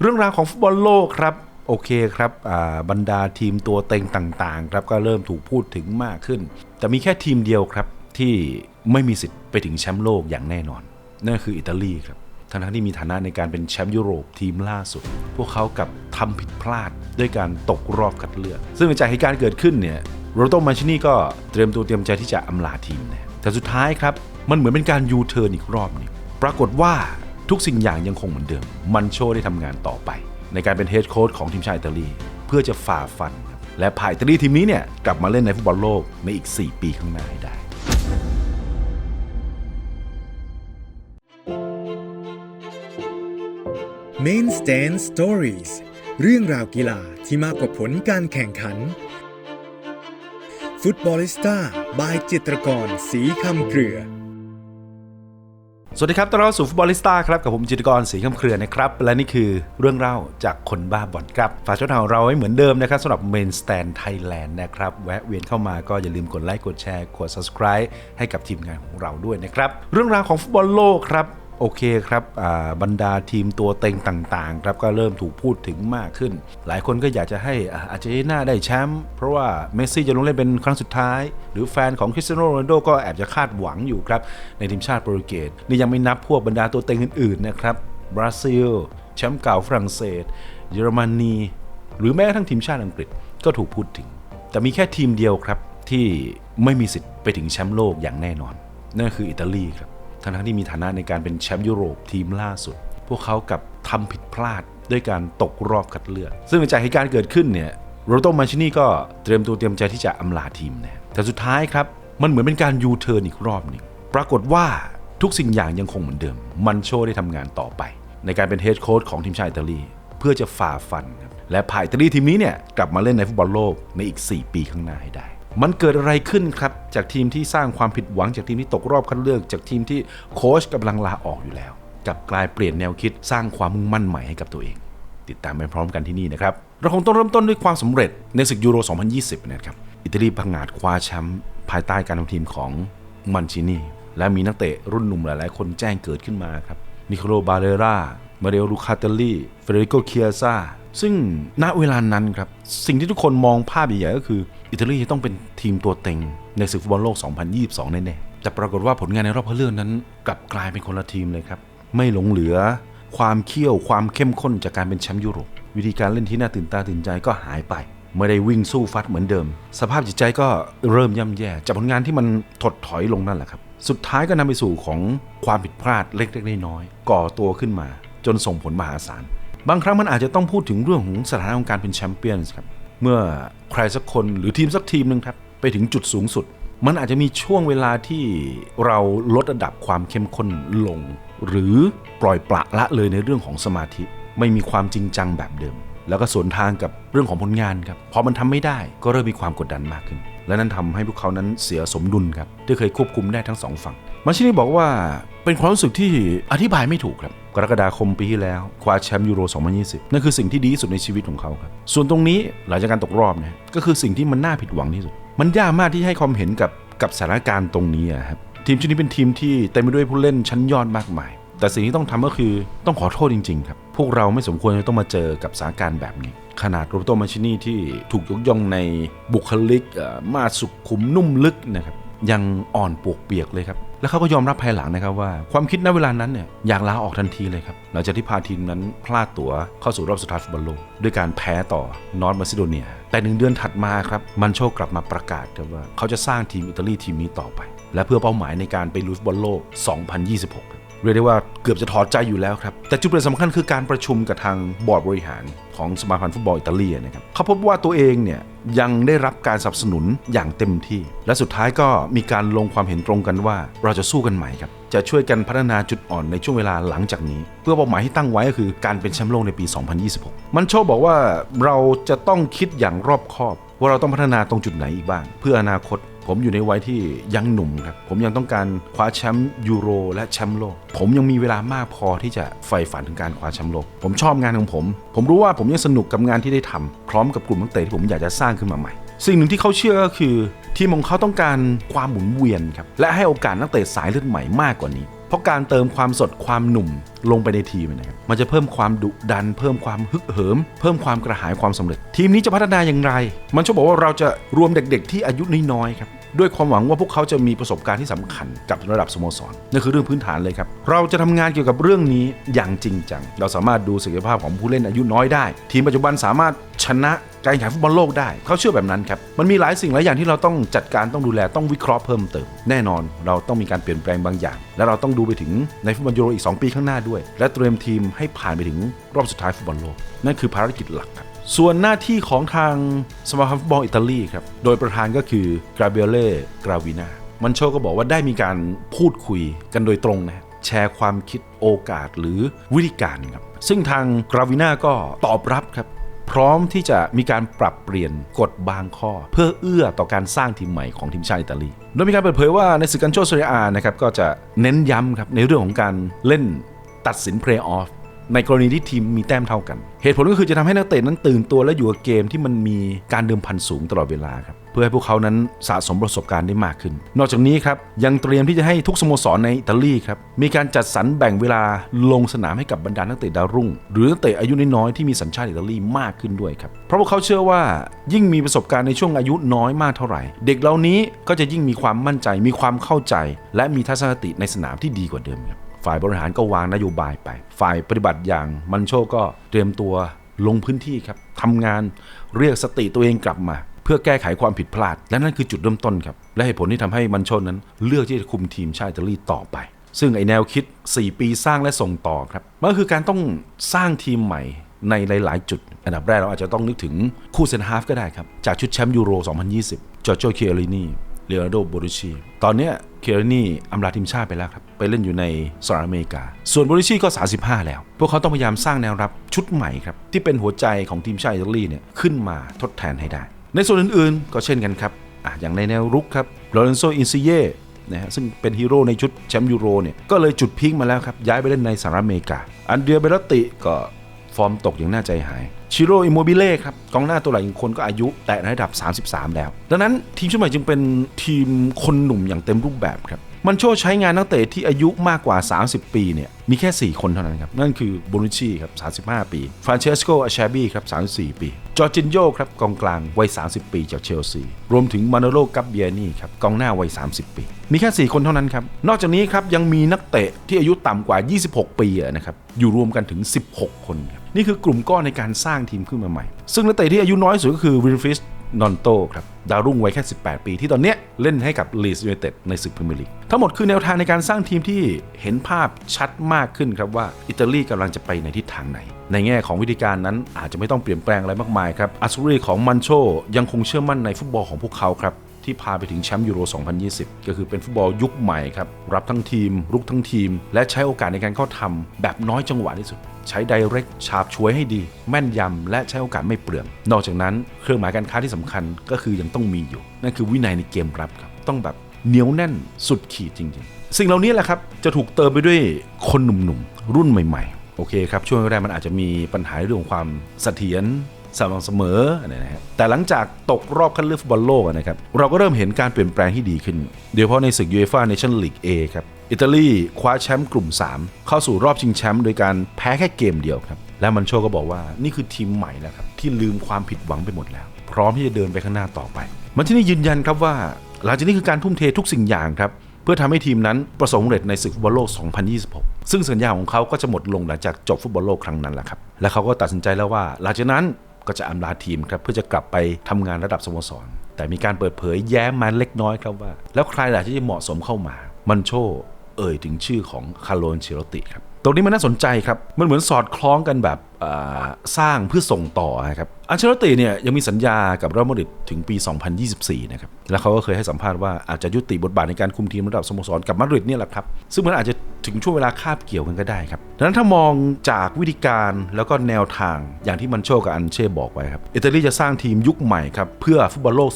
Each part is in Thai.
เรื่องราวของฟุตบอลโลกครับโอเคครับบรรดาทีมตัวเต็งต่างๆครับก็เริ่มถูกพูดถึงมากขึ้น แต่มีแค่ทีมเดียวครับที่ไม่มีสิทธิ์ไปถึงแชมป์โลกอย่างแน่นอน นั่นคืออิตาลีครับทั้งที่มีฐานะในการเป็นแชมป์ยุโรปทีมล่าสุด พวกเขากับทำผิดพลาดด้วยการตกรอบคัดเลือก ซึ่งจากเหตุการณ์เกิดขึ้นเนี่ยโรโตมาชินี่ก็เตรียมตัวเตรียมใจที่จะอำลาทีมนะแต่สุดท้ายครับมันเหมือนเป็นการยูเทิร์นอีกรอบนึงปรากฏว่า ทุกสิ่งอย่างยังคงเหมือนเดิม มันโชได้ทำงานต่อไป ในการเป็นเฮดโค้ชของทีมชาติอิตาลี เพื่อจะฝ่าฟัน และพาอิตาลีทีมนี้เนี่ยกลับมาเล่นในฟุตบอลโลกในอีก 4 ปีข้างหน้าให้ได้ Main Stand Stories เรื่องราวกีฬาที่มากกว่าผลการแข่งขันฟุตบอลิสต้าบายจิตรกร สีคำเครือ สวัสดีครับต้อนรับสู่ฟุตบอลิสต้าครับ กับผมจิตรกรสีคำเครือนะครับ และนี่คือเรื่องเล่าจากคนบ้าบอลครับ ฝากช่องทางเราไว้เหมือนเดิมนะครับสำหรับเมนสแตนไทยแลนด์นะครับ แวะเวียนเข้ามาก็อย่าลืมกดไลค์ กดแชร์ กด subscribe ให้กับทีมงานของเราด้วยนะครับ เรื่องราวของฟุตบอลโลกครับ โอเคครับบรรดาทีมตัวเต็งต่างๆครับก็เริ่มถูกพูดถึงมากขึ้น หลายคนก็อยากจะให้อาร์เจนตินาได้แชมป์เพราะว่าเมสซี่จะลงเล่นเป็นครั้งสุดท้าย หรือแฟนของคริสเตียโนโรนัลโดก็แอบจะคาดหวังอยู่ครับ ในทีมชาติโปรตุเกสนี่ยังไม่นับพวกบรรดาตัวเต็งอื่นๆนะครับบราซิลแชมป์เก่าฝรั่งเศส เยอรมนี หรือแม้กระทั่งทีมชาติอังกฤษก็ถูกพูดถึง แต่มีแค่ทีมเดียวครับที่ไม่มีสิทธิ์ไปถึงแชมป์โลกอย่างแน่นอน นั่นคืออิตาลีครับ ทั้งที่มีฐานะในการเป็นแชมป์ยุโรปทีมล่าสุด พวกเขากับทำผิดพลาดด้วยการตกรอบคัดเลือก ซึ่งจากเหตุการณ์เกิดขึ้นเนี่ยโรโตมาชินีก็เตรียมตัวเตรียมใจที่จะอำลาทีมนะแต่สุดท้ายครับ มันเหมือนเป็นการยูเทิร์นอีกรอบหนึ่งปรากฏว่าทุกสิ่งอย่างยังคงเหมือนเดิม มันโชได้ทำงานต่อไป ในการเป็นเฮดโค้ชของทีมชาติอิตาลี เพื่อจะฝ่าฟัน และพาอิตาลีทีมนี้เนี่ยกลับมาเล่นในฟุตบอลโลกในอีก 4 ปีข้างหน้าให้ได้ มันเกิดอะไรขึ้นครับ จากทีมที่สร้างความผิดหวังจากทีมที่ตกรอบคัดเลือก จากทีมที่โค้ชกำลังลาออกอยู่แล้วกับกลายเปลี่ยนแนวคิดสร้างความมุ่งมั่นใหม่ให้กับตัวเอง ติดตามไปพร้อมกันที่นี่นะครับ เราคงต้องเริ่มต้นด้วยความสำเร็จในศึกยูโร 2020 นะครับอิตาลีพังงาดคว้าแชมป์ภายใต้การนำทีมของมันชินีและมีนักเตะรุ่นหนุ่มหลายๆ คนแจ้งเกิดขึ้นมาครับนิโคลบาเลรามาเรโอลูคาเตลลี่เฟเดริโกเคียซา ซึ่งณเวลานั้นครับ สิ่งที่ทุกคนมองภาพใหญ่ๆก็คืออิตาลีจะต้องเป็นทีมตัวเต็งในศึกฟุตบอลโลก 2022 แน่ๆ แต่ปรากฏว่าผลงานในรอบคัดเลือกนั้น กลับกลายเป็นคนละทีมเลยครับ ไม่หลงเหลือ ความเขี้ยวความเข้มข้นจากการเป็นแชมป์ยุโรป วิธีการเล่นที่น่าตื่นตาตื่นใจก็หายไป ไม่ได้วิ่งสู้ฟัดเหมือนเดิม สภาพจิตใจก็เริ่มย่ำแย่ จากผลงานที่มันถดถอยลงนั่นแหละครับ สุดท้ายก็นำไปสู่ของความผิดพลาดเล็กๆน้อยๆก่อตัวขึ้นมา จนส่งผลมหาศาล บางครั้งมันอาจจะต้องพูดถึงเรื่องของสถานะของการเป็นแชมเปี้ยนส์ครับ เมื่อใครสักคนหรือทีมสักทีมหนึ่งครับ ไปถึงจุดสูงสุด มันอาจจะมีช่วงเวลาที่เราลดระดับความเข้มข้นลง หรือปล่อยปละละเลยในเรื่องของสมาธิ ไม่มีความจริงจังแบบเดิม แล้วก็สวนทางกับเรื่องของผลงานครับพอมันทำไม่ได้ก็เริ่มมีความกดดันมากขึ้น และนั้นทำให้พวกเขานั้นเสียสมดุลครับที่เคยควบคุมได้ทั้งสองฝั่งมาชินี่บอกว่าเป็นความรู้สึกที่อธิบายไม่ถูกครับ กรกฎาคมปีที่แล้วคว้าแชมป์ยูโร 2020 นั่นคือสิ่งที่ดีที่สุดในชีวิตของเขาครับ ส่วนตรงนี้หลังจากการตกรอบเนี่ยก็คือสิ่งที่มันน่าผิดหวังที่สุด มันยากมากที่ให้ความเห็นกับกับสถานการณ์ตรงนี้ครับทีมชุดนี้เป็นทีมที่เต็มไปด้วยผู้เล่นชั้นยอดมากมาย แต่สิ่งที่ต้องทำก็คือต้องขอโทษจริง ๆ ครับ พวกเราไม่สมควรจะต้องมาเจอกับสถานการณ์แบบนี้ ขนาดโรเบโตมาชินีที่ถูกยกย่องในบุคลิกมาสุขขุมนุ่มลึกนะครับยังอ่อนปวกเปียกเลยครับ แล้วเขาก็ยอมรับภายหลังนะครับว่า ความคิดณเวลานั้นเนี่ยอยากลาออกทันทีเลยครับ หลังจากที่พาทีมนั้นพลาดตั๋วเข้าสู่รอบสุดท้ายฟุตบอลโลกด้วยการแพ้ต่อนอร์ทมาซิโดเนีย แต่หนึ่งเดือนถัดมาครับ มันโชคกลับมาประกาศว่า เขาจะสร้างทีมอิตาลีทีมนี้ต่อไป และเพื่อเป้าหมายในการไปลุยฟุตบอลโลก 2026 เรียกได้ว่าเกือบจะถอดใจอยู่แล้วครับ แต่จุดเปลี่ยนสำคัญคือการประชุมกับทางบอร์ดบริหารของสมาพันธ์ฟุตบอลอิตาลีนะครับเขาพบว่าตัวเองเนี่ยยังได้รับการสนับสนุนอย่างเต็มที่ และสุดท้ายก็มีการลงความเห็นตรงกันว่าเราจะสู้กันใหม่ครับ จะช่วยกันพัฒนาจุดอ่อนในช่วงเวลาหลังจากนี้ เพื่อเป้าหมายที่ตั้งไว้ก็คือการเป็นแชมป์โลกในปี 2026 มันโชว์บอกว่าเราจะต้องคิดอย่างรอบคอบ ว่าเราต้องพัฒนาตรงจุดไหนอีกบ้าง เพื่ออนาคต ผมอยู่ในวัยที่ยังหนุ่มครับ ผมยังต้องการคว้าแชมป์ยูโร และแชมป์โลก ผมยังมีเวลามากพอที่จะใฝ่ฝันถึงการคว้าแชมป์โลก ผมชอบงานของผม ผมรู้ว่าผมยังสนุกกับงานที่ได้ทำพร้อมกับกลุ่มนักเตะที่ผมอยากจะสร้างขึ้นมาใหม่ สิ่งหนึ่งที่เขาเชื่อก็คือ ทีมของเขาต้องการความหมุนเวียนครับและให้โอกาสนักเตะสายเลือดใหม่มากกว่านี้เพราะการเติมความสดความหนุ่มลงไปในทีมนะครับมันจะเพิ่มความดุดัน เพิ่มความฮึกเหิม เพิ่มความกระหายความสำเร็จ ทีมนี้จะพัฒนาอย่างไร มันชอบบอกว่าเราจะรวมเด็กๆที่อายุน้อยๆครับ ด้วยความหวังว่าพวกเขาจะมีประสบการณ์ที่สำคัญกับระดับสโมสรนั่นคือเรื่องพื้นฐานเลยครับ เราจะทำงานเกี่ยวกับเรื่องนี้อย่างจริงจัง เราสามารถดูศักยภาพของผู้เล่นอายุน้อยได้ ทีมปัจจุบันสามารถชนะการแข่งขันฟุตบอลโลกได้ เขาเชื่อแบบนั้นครับ มันมีหลายสิ่งหลายอย่างที่เราต้องจัดการต้องดูแลต้องวิเคราะห์เพิ่มเติม แน่นอนเราต้องมีการเปลี่ยนแปลงบางอย่าง และเราต้องดูไปถึงในฟุตบอลยูโรอีก 2 ปีข้างหน้าด้วย และเตรียมทีมให้ผ่านไปถึงรอบสุดท้ายฟุตบอลโลกนั่นคือภารกิจหลักครับ ส่วนหน้าที่ของทางสมาคมฟุตบอลอิตาลีครับ โดยประธานก็คือกราเบเล่กราวินามันโชก็บอกว่าได้มีการพูดคุยกันโดยตรงนะแชร์ความคิดโอกาสหรือวิธีการครับ ซึ่งทางกราวินาก็ตอบรับครับ พร้อมที่จะมีการปรับเปลี่ยนกฎบางข้อ เพื่อเอื้อต่อการสร้างทีมใหม่ของทีมชาติอิตาลี โดยมีการเปิดเผยว่าในศึกกันโชเซเรียอานะครับก็จะเน้นย้ำครับในเรื่องของการเล่นตัดสินเพลย์ออฟ ในกรณีที่ทีมมีแต้มเท่ากัน เหตุผลก็คือจะทำให้นักเตะนั้นตื่นตัวและอยู่กับเกมที่มันมีการเดิมพันสูงตลอดเวลาครับเพื่อให้พวกเขานั้นสะสมประสบการณ์ได้มากขึ้น นอกจากนี้ครับยังเตรียมที่จะให้ทุกสโมสรในอิตาลีครับมีการจัดสรรแบ่งเวลาลงสนามให้กับบรรดานักเตะดาวรุ่ง หรือนักเตะอายุน้อยๆที่มีสัญชาติอิตาลีมากขึ้นด้วยครับเพราะพวกเขาเชื่อว่ายิ่งมีประสบการณ์ในช่วงอายุน้อยมากเท่าไหร่ เด็กเหล่านี้ก็จะยิ่งมีความมั่นใจ มีความเข้าใจ และมีทัศนคติในสนามที่ดีกว่าเดิมครับ ฝ่ายบริหารก็วางนโยบายไป ฝ่ายปฏิบัติอย่างมันโชก็เตรียมตัวลงพื้นที่ครับทำงานเรียกสติตัวเองกลับมา เพื่อแก้ไขความผิดพลาด และนั่นคือจุดเริ่มต้นครับ และเหตุผลที่ทำให้มันโชนั้น เลือกที่จะคุมทีมชาติอิตาลีต่อไป ซึ่งไอแนวคิด 4 ปีสร้างและส่งต่อครับมันก็คือการต้องสร้างทีมใหม่ในหลาย ๆ จุด อันดับแรกเราอาจจะต้องนึกถึงคู่เซนฮาฟก็ได้ครับ จากชุดแชมป์ยูโร 2020จอร์โจเคียรินีเลโอนาร์โดโบริชีตอนนี้เคเรนี่อำลาทีมชาติไปแล้วครับ ไปเล่นอยู่ในสหรัฐอเมริกา ส่วนโบริชีก็ 35 แล้ว พวกเขาต้องพยายามสร้างแนวรับชุดใหม่ครับ ที่เป็นหัวใจของทีมชาติอิตาลีเนี่ยขึ้นมาทดแทนให้ได้ ในส่วนอื่นๆ ก็เช่นกันครับออย่างในแนวรุกครับโลเรนโซอินซิเย่นะฮะซึ่งเป็นฮีโร่ในชุดแชมป์ยูโรเนี่ยก็เลยจุดพีคมาแล้วครับ ย้ายไปเล่นในสหรัฐอเมริกา อันเดรียเบรติก็ฟอร์มตกอย่างน่าใจหายชิโร่อิโมบิเล่ครับกองหน้าตัวหลักอีกคนก็อายุแตะระดับ 33 แล้ว ดังนั้นทีมชุดใหม่จึงเป็นทีมคนหนุ่มอย่างเต็มรูปแบบครับ มันโชว์ใช้งานนักเตะที่อายุมากกว่า 30 ปีเนี่ยมีแค่ 4 คนเท่านั้นครับ นั่นคือโบนุชีครับ35 ปีฟรานเชสโกอาชาบีครับ34 ปีจอร์จินโยครับกองกลางวัย 30 ปีจากเชลซี รวมถึงมาโนโลกัปเบียนี่ครับกองหน้าวัย 30 ปี มีแค่ 4 คนเท่านั้นครับ นอกจากนี้ครับยังมีนักเตะที่อายุต่ำกว่า 26 ปีนะครับอยู่รวมกันถึง 16 คนครับนี่คือกลุ่มก้อนในการสร้างทีมขึ้นมาใหม่ ซึ่งนักเตะที่อายุน้อยสุดก็คือวินฟิส นอนโตครับดาวรุ่งวัยแค่ 18 ปีที่ตอนเนี้ยเล่นให้กับลีสยูไนเต็ดในศึกพรีเมียร์ลีกทั้งหมดคือแนวทางในการสร้างทีมที่เห็นภาพชัดมากขึ้นครับว่าอิตาลีกำลังจะไปในทิศทางไหน ในแง่ของวิธีการนั้นอาจจะไม่ต้องเปลี่ยนแปลงอะไรมากมายครับอัสซูรีของมันโชยังคงเชื่อมั่นในฟุตบอลของพวกเขาครับ ที่พาไปถึงแชมป์ยูโร 2020 ก็คือเป็นฟุตบอลยุคใหม่ครับ รับทั้งทีม รุกทั้งทีม และใช้โอกาสในการเข้าทำแบบน้อยจังหวะที่สุด ใช้ไดเรกฉาบช่วยให้ดี แม่นยำ และใช้โอกาสไม่เปลือง นอกจากนั้นเครื่องหมายการค้าที่สำคัญก็คือยังต้องมีอยู่ นั่นคือวินัยในเกมรับครับ ต้องแบบเหนียวแน่นสุดขีดจริงๆ สิ่งเหล่านี้แหละครับจะถูกเติมไปด้วยคนหนุ่มๆรุ่นใหม่ ๆ โอเคครับช่วงแรกมันอาจจะมีปัญหาเรื่องของความเสถียร สม่ำเสมอนะฮะแต่หลังจากตกรอบคัดเลือกฟุตบอลโลกนะครับเราก็เริ่มเห็นการเปลี่ยนแปลงที่ดีขึ้นโดยเฉพาะในศึกยูเอฟ่าเนชั่นลีก A ครับอิตาลีคว้าแชมป์กลุ่ม 3 เข้าสู่รอบชิงแชมป์โดยการแพ้แค่เกมเดียวครับและมันโชก็บอกว่านี่คือทีมใหม่แล้วครับที่ลืมความผิดหวังไปหมดแล้ว พร้อมที่จะเดินไปข้างหน้าต่อไป มันที่นี่ยืนยันครับว่า หลังจากนี้คือการทุ่มเททุกสิ่งอย่างครับเพื่อทำให้ทีมนั้นประสบความสำเร็จในศึกฟุตบอลโลก 2026 ซึ่งสัญญาของเขาก็จะหมดลงหลังจากจบฟุตบอลโลกครั้งนั้นแหละครับและเขาก็ตัดสินใจแล้วว่า หลังจากนั้น ก็จะอำลาทีมครับเพื่อจะกลับไปทำงานระดับสโมสร แต่มีการเปิดเผยแย้มมาเล็กน้อยครับว่า แล้วใครล่ะที่จะเหมาะสมเข้ามา มันโชเอ่ยถึงชื่อของคาร์โลนเชโรติครับตรงนี้มันน่าสนใจครับ มันเหมือนสอดคล้องกันแบบ สร้างเพื่อส่งต่อครับอันเชโรติเนี่ยยังมีสัญญากับเรอัลมาดริดถึงปี 2024 นะครับ แล้วเขาก็เคยให้สัมภาษณ์ว่าอาจจะยุติบทบาทในการคุมทีมระดับสโมสรกับมาดริดเนี่ยแหละครับ ซึ่งมันอาจจะถึงช่วงเวลาคาบเกี่ยวกันก็ได้ครับดังนั้นถ้ามองจากวิธีการแล้วก็แนวทางอย่างที่มันโชกับอันเช่บอกไว้ครับ อิตาลีจะสร้างทีมยุคใหม่ครับเพื่อฟุตบอลโลก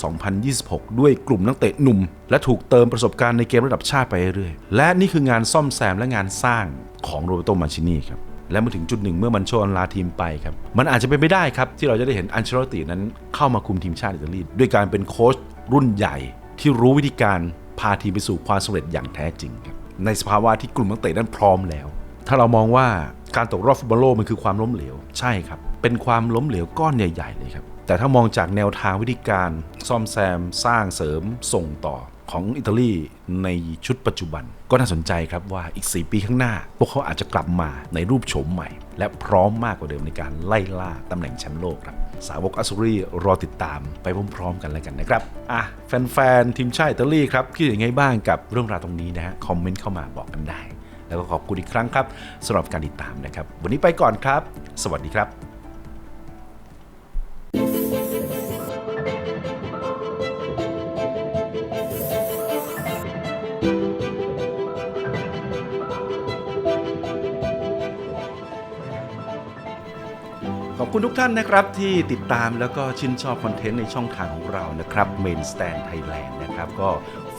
2026 ด้วยกลุ่มนักเตะหนุ่ม และถูกเติมประสบการณ์ในเกมระดับชาติไปเรื่อยๆ และนี่คืองานซ่อมแซมและงานสร้างของโรเบโตมาชินีครับ และมื่อถึงจุดหนึ่งเมื่อมันโชว์ลาทีมไปครับ มันอาจจะเป็นไปได้ครับ ที่เราจะได้เห็นอันเชลตินั้นเข้ามาคุมทีมชาติอิตาลีด้วยการเป็นโค้ชรุ่นใหญ่ที่รู้วิธีการพาทีมไปสู่ความสำเร็จอย่างแท้จริงครับในสภาวะที่กลุ่มนักเตะนั้นพร้อมแล้ว ถ้าเรามองว่าการตกรอบฟุตบอลโลกมันคือความล้มเหลว ใช่ครับ เป็นความล้มเหลวก้อนใหญ่ ๆ เลยครับ แต่ถ้ามองจากแนวทางวิธีการซ่อมแซม สร้างเสริมส่งต่อ ของอิตาลีในชุดปัจจุบัน ก็น่าสนใจครับว่าอีก 4 ปีข้างหน้า พวกเขาอาจจะกลับมาในรูปโฉมใหม่ และพร้อมมากกว่าเดิมในการไล่ล่าตำแหน่งแชมป์โลกครับ สาวกอัสซูรีรอติดตามไปพร้อมๆกันแล้วกันนะครับอะแฟนๆทีมชาติอิตาลีครับคิดยังไงบ้างกับเรื่องราวตรงนี้นะฮะคอมเมนต์เข้ามาบอกกันได้ แล้วก็ขอบคุณอีกครั้งครับสำหรับการติดตามนะครับ วันนี้ไปก่อนครับ สวัสดีครับ คุณทุกท่านนะครับที่ติดตามแล้วก็ชื่นชอบคอนเทนต์ในช่องทางของเรานะ ครับ Main Stand Thailand นะครับก็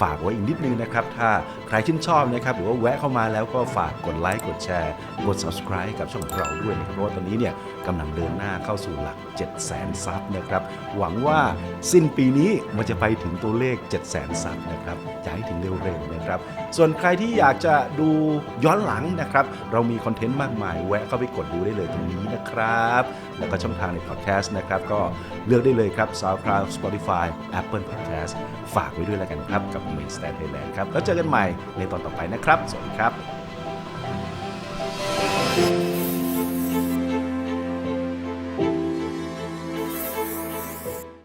ฝากไว้อีกนิดนึงนะครับ ถ้าใครชื่นชอบนะครับหรือว่าแวะเข้ามาแล้วก็ฝากกดไลค์กดแชร์ กด subscribe กับช่องของเราด้วยนะครับเพราะว่าตอนนี้เนี่ยกำลังเดินหน้าเข้าสู่หลัก 7 0 0 0 0 0ซับนะครับ หวังว่าสิ้นปีนี้มันจะไปถึงตัวเลข 7 0 0 0 0 0ซับนะครับอยากให้ถึงเร็วๆนะครับ ส่วนใครที่อยากจะดูย้อนหลังนะครับ เรามีคอนเทนต์มากมาย แวะเข้าไปกดดูได้เลยตรงนี้นะครับ แล้วก็ช่องทางในพอดแคสต์นะครับก็เลือกได้เลยครับ SoundCloud Spotify Apple Podcast ฝากไว้ด้วยแล้วกันครับกับ Main Stand Thailand ครับแล้วเจอกันใหม่ในตอนต่อไปนะครับ สวัสดีครับ